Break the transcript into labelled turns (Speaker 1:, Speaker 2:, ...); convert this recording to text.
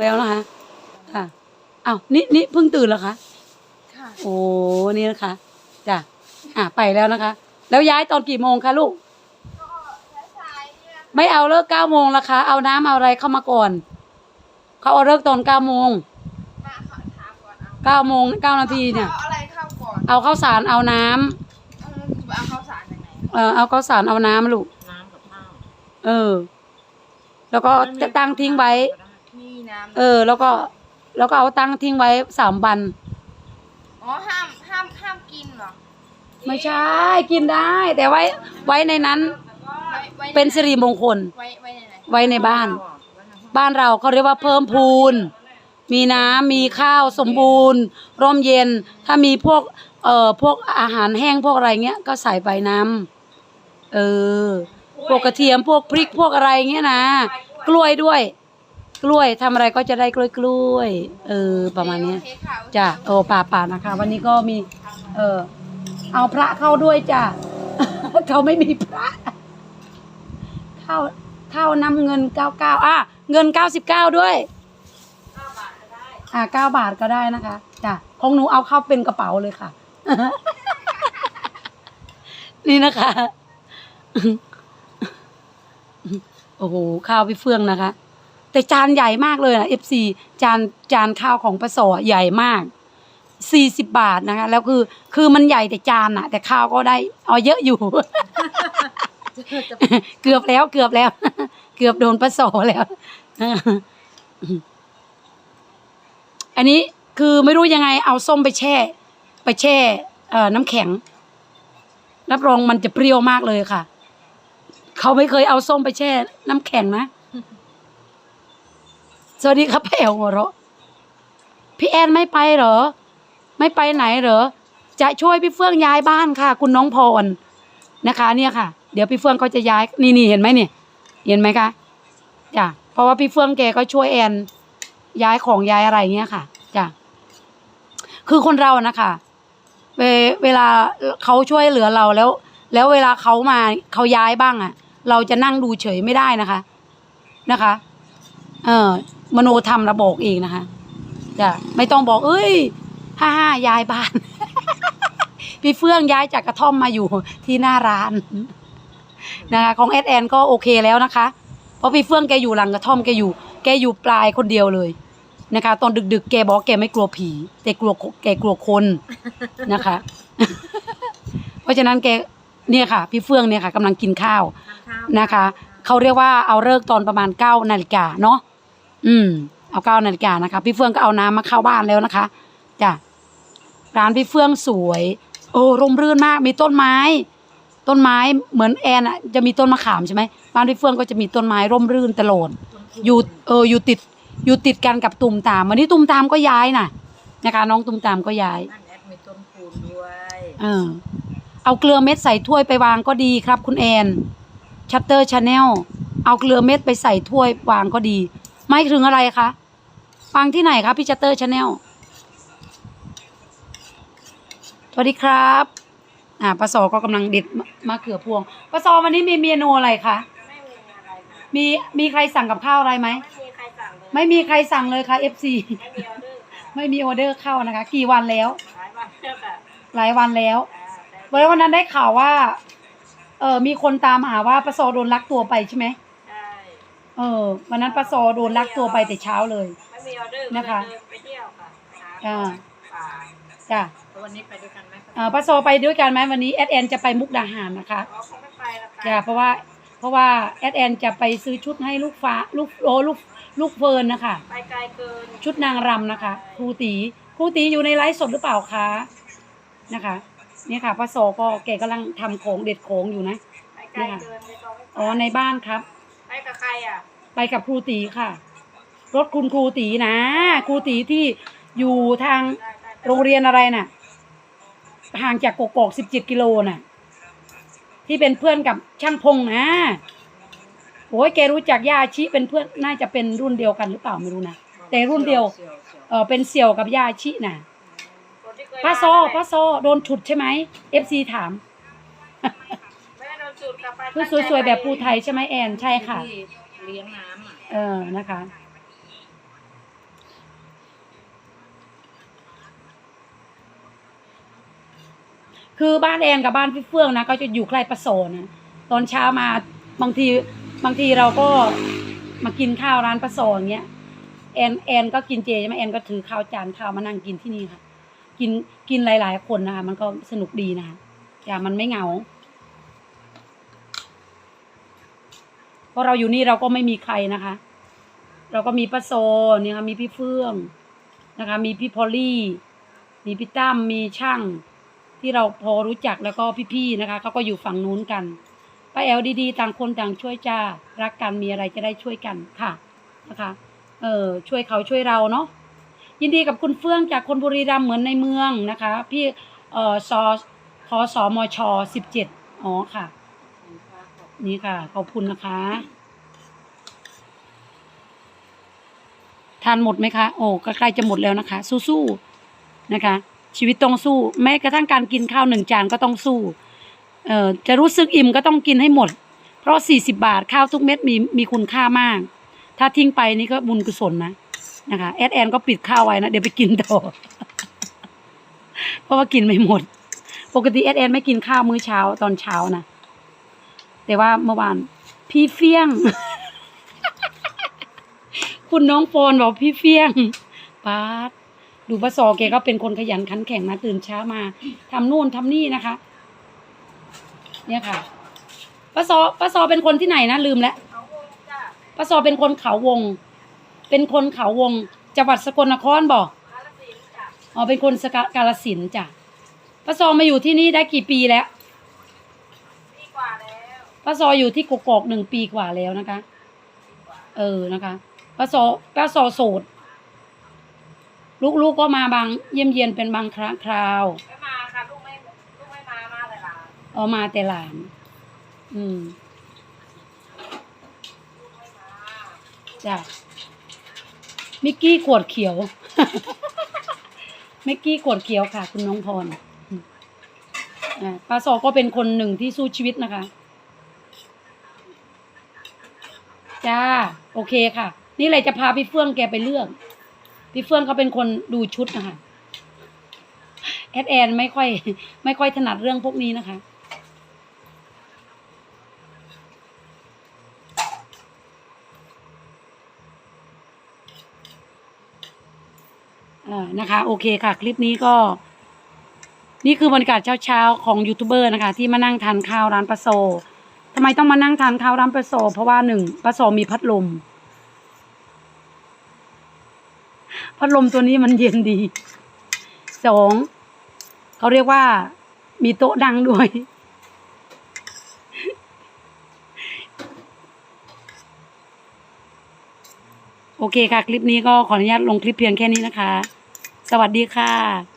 Speaker 1: แล้วนะคะค่ะอ้าวนี่นี่เพิ่งตื่นเหรอคะ
Speaker 2: ค่ะ
Speaker 1: โอ้นี่นะคะจ้ะอะไปแล้วนะคะ แล้วย้ายตอนกี่โมงคะลูกไม่เอาเลิกเก้าโมงละคะ เอาน้ำเอาอะไรเข้ามาก่อน เขาเอาเลิกตอนเก้าโมง
Speaker 2: มาขอถามก่อนเอา
Speaker 1: เก้าโมงเก้านาทีเนี่ย
Speaker 2: เอาอะไรเข้าก่อน
Speaker 1: เอาข้าวสารเอาน้ำ
Speaker 2: เอาแล้วจะไปเอาข้าวสารจากไหน
Speaker 1: เออเอาข้าวสารเอาน้ำลูก
Speaker 3: น้ำกับข้าว
Speaker 1: เออ แล้วก็จะตั้งทิ้งไว้
Speaker 2: มี น้ำ
Speaker 1: เออ แล้วก็แล้วก็เอาตั้งทิ้งไว้สามวัน
Speaker 2: อ๋อห้ามห้ามห้ามกินเหรอ
Speaker 1: ไม่ใช่กินได้ แต่ไว้ไว้ในนั้น
Speaker 2: ไว้ไว้
Speaker 1: เป็นสิริมงคล
Speaker 2: ไว้ไว้ในไหน
Speaker 1: ไว้ในบ้าน บ้านเราเขาเรียกว่าเพิ่มพูน มีน้ำมีข้าวสมบูรณ์ ร่มเย็น ถ้ามีพวก เอ่อ พวกอาหารแห้งพวกอะไรเงี้ย ก็ใส่ไปน้ำเออ พวกกระเทียมพวกพริกพวกอะไรเงี้ยนะ กล้วยด้วย กล้วยทำอะไรก็จะได้กล้วยกล้วยเออประมาณเนี้ย
Speaker 2: โอเคค่ะ
Speaker 1: จ้ะโอ้ป่าป่านะคะ วันนี้ก็มี เออเอาพระเข้าด้วยจ้ะ เขาไม่มีพระเข้าเข้านำเงินเก้าเก้าอะเงินเก้าสิบเก้าด้วยอ่าเก้าบาทก็ได้นะคะจ้ะของหนูเอาเข้าเป็นกระเป๋าเลยค่ะ นี่นะคะ โอ้โหข้าวพี่เฟื่องนะคะ แต่จานใหญ่มากเลยนะเอฟซีจานจานข้าวของปะสอใหญ่มากสี่สิบบาทนะคะ แล้วคือคือมันใหญ่แต่จานอะแต่ข้าวก็ได้เอาเยอะอยู่ เกือบแล้วเกือบแล้ว เกือบโดนปะสอแล้วอันนี้คือไม่รู้ยังไงเอาส้มไปแช่ ไปแช่เอ่อน้ำแข็ง รับรองมันจะเปรี้ยวมากเลยค่ะ เขาไม่เคยเอาส้มไปแช่ น้ำแข็งนะ สวัสดีครับพี่แอลหัวเราะพี่แอนไม่ไปเหรอ ไม่ไปไหนเหรอ จะช่วยพี่เฟื่องย้ายบ้านค่ะ คุณน้องพรนะคะ เนี่ยค่ะ เดี๋ยวพี่เฟื่องเขาจะย้ายนี่นี่เห็นไหมเนี่ยเห็นไหมคะจ้ะเพราะว่าพี่เฟื่องแกก็ช่วยแอนย้ายของย้ายอะไรเงี้ยค่ะจ้ะคือคนเรานะคะเวเวลาเขาช่วยเหลือเราแล้ว แล้วเวลาเขามาเขาย้ายบ้างอะ่ะ เราจะนั่งดูเฉยไม่ได้นะคะ นะคะ เออ มโนธรรมระบอกเองนะคะจ้ะไม่ต้องบอก เอ้ยห้าห้าย้ายบ้าน พี่เฟื่องย้ายจากกระท่อมมาอยู่ที่หน้าร้านนะคะของแอดแอนก็โอเคแล้วนะคะ เพราะพี่เฟื่องแกอยู่หลังกระท่อมแกอยู่ แกอยู่ปลายคนเดียวเลยนะคะ ตอนดึกๆ แกบอกแกไม่กลัวผี แต่กลัวแกกลัวคนนะคะ เพราะฉะนั้นแกเนี่ยค่ะ พี่เฟื่องเนี่ยค่ะกำลังกินข้าวนะคะ เขาเรียกว่าเอาเลิกษ์ตอนประมาณเก้านาฬิกาเนาะ อืม เอาเก้านาฬิกานะคะ พี่เฟื่องก็เอาน้ำมาเข้าบ้านแล้วนะคะจ้ะร้านพี่เฟื่องสวย โอ้ร่มรื่นมาก มีต้นไม้ ต้นไม้เหมือนแอนอะจะมีต้นมะขามใช่ไหมบ้านพี่เฟื่องก็จะมีต้นไม้ร่มรื่นตลอดอยู่เอออยู่ติดอยู่ติดกันกับตุ่มตามวันนี้ตุ่มตามก็ย้ายน่ะ นะคะ น้องตุ่มตามก็ย้าย
Speaker 3: บ้านแอดมีต้นคูณด้วย
Speaker 1: เออ เอาเกลือเม็ดใส่ถ้วยไปวางก็ดีครับ คุณแอนชัตเตอร์ชาแนลเอาเกลือเม็ดไปใส่ถ้วยวางก็ดี ไม่ถึงอะไรคะวางที่ไหนคะพี่ชัตเตอร์ชาแนลสวัสดีครับ อ่าปะสอก็กำลังเด็ดมะมะเขือพวงปะสอวันนี้มีเมนูอะไรคะ
Speaker 3: ไม่มีอะไรค่ะ
Speaker 1: มีมีใครสั่งกับข้าวอะไรไหม
Speaker 3: ไม่มีใครสั่งเลย
Speaker 1: ไม่มีใครสั่งเลยค่ะ FC
Speaker 3: ไม่มีออเดอร์ค่ะ
Speaker 1: ไม่มีออเดอร์เข้านะคะ กี่วันแล้ว
Speaker 3: หลายวันแล้วค่ะ
Speaker 1: หลายวันแล้ววันนั้นได้ข่าวว่า เออมีคนตามหาว่าปะโซโดนลักตัวไปใช่ไหม
Speaker 3: ใช่
Speaker 1: เออวันนั้นปะโซโดนลักตัวไปแต่เช้าเลย
Speaker 3: ไม่มีออเดอร์
Speaker 1: นะคะ
Speaker 3: ก็เลยเดินไปเที่ยวค่ะห
Speaker 1: อ่า
Speaker 3: ป่า
Speaker 1: จ้ะ
Speaker 3: แล้ววันนี้ไปด้วยกันไหมคะ
Speaker 1: เออปะโซไปด้วยกันไหมวันนี้แอดแอนจะไปมุกดาหารนะคะ
Speaker 3: อ๋อคงไม่ไปละค่ะ
Speaker 1: จ้ะเพราะว่าเพราะว่าแอดแอนจะไปซื้อชุดให้ลูกฟ้าลูกโอ้ลูกลูกเฟิร์นนะคะ
Speaker 3: ไปไกลเกิน
Speaker 1: ชุดนางรำนะคะครูตีครูตีอยู่ในไลฟ์สดหรือเปล่าคะนะคะเนี่ยค่ะปะโซก็แกกำลังทำของเด็ดของอยู่นะ
Speaker 3: ไปไกลเกินไม่ต้องไม่ไป
Speaker 1: อ๋อในบ้านครับ
Speaker 3: ไปกับ ใครอะ
Speaker 1: ไปกับครูตีค่ะ รถคุณครูตีนะ ครูตีที่อยู่ทาง
Speaker 3: ได้ได้
Speaker 1: โรงเรียนอะไรน่ะ ห่างจากกกอกสิบเจ็ดกิโลน่ะ ที่เป็นเพื่อนกับช่างพงนะโอ้ยแกรู้จักย่าอาชิเป็นเพื่อนน่าจะเป็นรุ่นเดียวกันหรือเปล่าไม่รู้นะแต่รุ่นเดียว
Speaker 3: สี่สี่
Speaker 1: เออเป็นเสี่ยวกับย่าอาชิน่ะ
Speaker 3: คนที่เคย
Speaker 1: ป้าโซ
Speaker 3: มนั่นแหละ
Speaker 1: ป้าโซโดนฉุดใช่ไหมเอฟซีถาม
Speaker 3: สุด
Speaker 1: ค่ะสวยๆแบบภูไทยใช่ไหมแอนใช่ค่ะ
Speaker 3: เลี้ยงน้ำอ
Speaker 1: เออนะคะ คือบ้านแอนกับบ้านพี่เฟื่องนะก็จะอยู่ใกล้ประโซนะตอนเช้ามาบางทีบางทีเราก็มากินข้าวร้านประโซนเงี้ยแอนแอนก็กินเจใช่ไหมแอนก็ถือข้าวจานข้าวมานั่งกินที่นี่ค่ะ กินกินหลาย ๆ คนนะคะมันก็สนุกดีนะคะแต่มันไม่เหงา ราะเราอยู่นี่เราก็ไม่มีใครนะคะ เราก็มีป้าโซเนี่ยค่ะมีพี่เฟื่องนะคะ มีพี่พอลลี่ มีพี่ตั้มมีช่างที่เราพอรู้จักแล้วก็พี่ๆนะคะเขาก็อยู่ฝั่งนู้นกันป้าแอลดีๆต่างคนต่างช่วยจ้ารักกันมีอะไรจะได้ช่วยกันค่ะนะคะ เออช่วยเขาช่วยเราเนาะยินดีกับคุณเฟื่องจากคนบุรีรัมย์เหมือนในเมืองนะคะ พี่เอ่อซอพอสมชสิบเจ็ดอ๋อค่ะ นี่ค่ะ ขอบคุณนะคะ ทานหมดไหมคะ โอ้ก็ใกล้จะหมดแล้วนะคะ สู้ๆนะคะ ชีวิตต้องสู้ แม้กระทั่งการกินข้าวหนึ่งจานก็ต้องสู้ เอ่อจะรู้สึกอิ่มก็ต้องกินให้หมด เพราะสี่สิบาทข้าวทุกเม็ดมีมีคุณค่ามาก ถ้าทิ้งไปนี่ก็บุญกุศลนะนะคะแอดแอนก็ปิดข้าวไว้นะ เดี๋ยวไปกินต่อ เพราะว่ากินไม่หมด ปกติแอดแอนไม่กินข้าวมื้อเช้าตอนเช้านะ แต่ว่าเมื่อวาน พี่เฟี้ยง คุณน้องโฟนบอกพี่เฟี้ยงป๊าดดูป้าซอแกก็เป็นคนขยันขันแข็งนะตื่นเช้ามาทำนู่นทำนี่นะคะ เนี่ยค่ะป้าซอป้าซอเป็นคนที่ไหนนะลืมแล้ว
Speaker 3: เอาวงจ้ะ
Speaker 1: ป้าซอเป็นคนเขาวง เป็นคนเขาวงจังหวัดสกลนครบอกอ๋อเป็นคนสกกาลสินจ้ะป้าซอมาอยู่ที่นี่ได้กี่ปีแล้ว
Speaker 3: ป้า
Speaker 1: ซออยู่ที่กกอกหนึ่งปีกว่าแล้วนะคะ เออนะคะป้าซอป้าซอโสด ลูกๆกก็มาบางเยี่ยมเยียนเป็นบางครั้งคราว
Speaker 3: ไม่มาค่ะลูกไม่ลูกไม่มามาแต่หลาน
Speaker 1: เออมาแต่หลาน อืม
Speaker 3: ลูกไม่มา
Speaker 1: จ้ะมิกกี้ขวดเขียวมิกกี้ขวดเขียวค่ะ คุณน้องพรอ่าป้าซอก็เป็นคนหนึ่งที่สู้ชีวิตนะคะ จ้า โอเคค่ะ นี่เลยจะพาพี่เฟื่องแกไปเลือก พี่เฟื่องเขาเป็นคนดูชุดนะคะแอดแอนไม่ค่อย ไม่ค่อยถนัดเรื่องพวกนี้นะคะ อ่านะคะ โอเคค่ะ คลิปนี้ก็ นี่คือบรรยากาศเช้าๆ ของยูทูบเบอร์นะคะ ที่มานั่งทานข้าวร้านปลาโซำไมต้องมานั่งทานข้าวร้านปลาโซเพราะว่าหนึ่งปลาโซมีพัดลม พัดลมตัวนี้มันเย็นดี สองเขาเรียกว่า มีโต๊ะดังด้วย โอเคค่ะ คลิปนี้ก็ขออนุญาตลงคลิปเพียงแค่นี้นะคะ สวัสดีค่ะ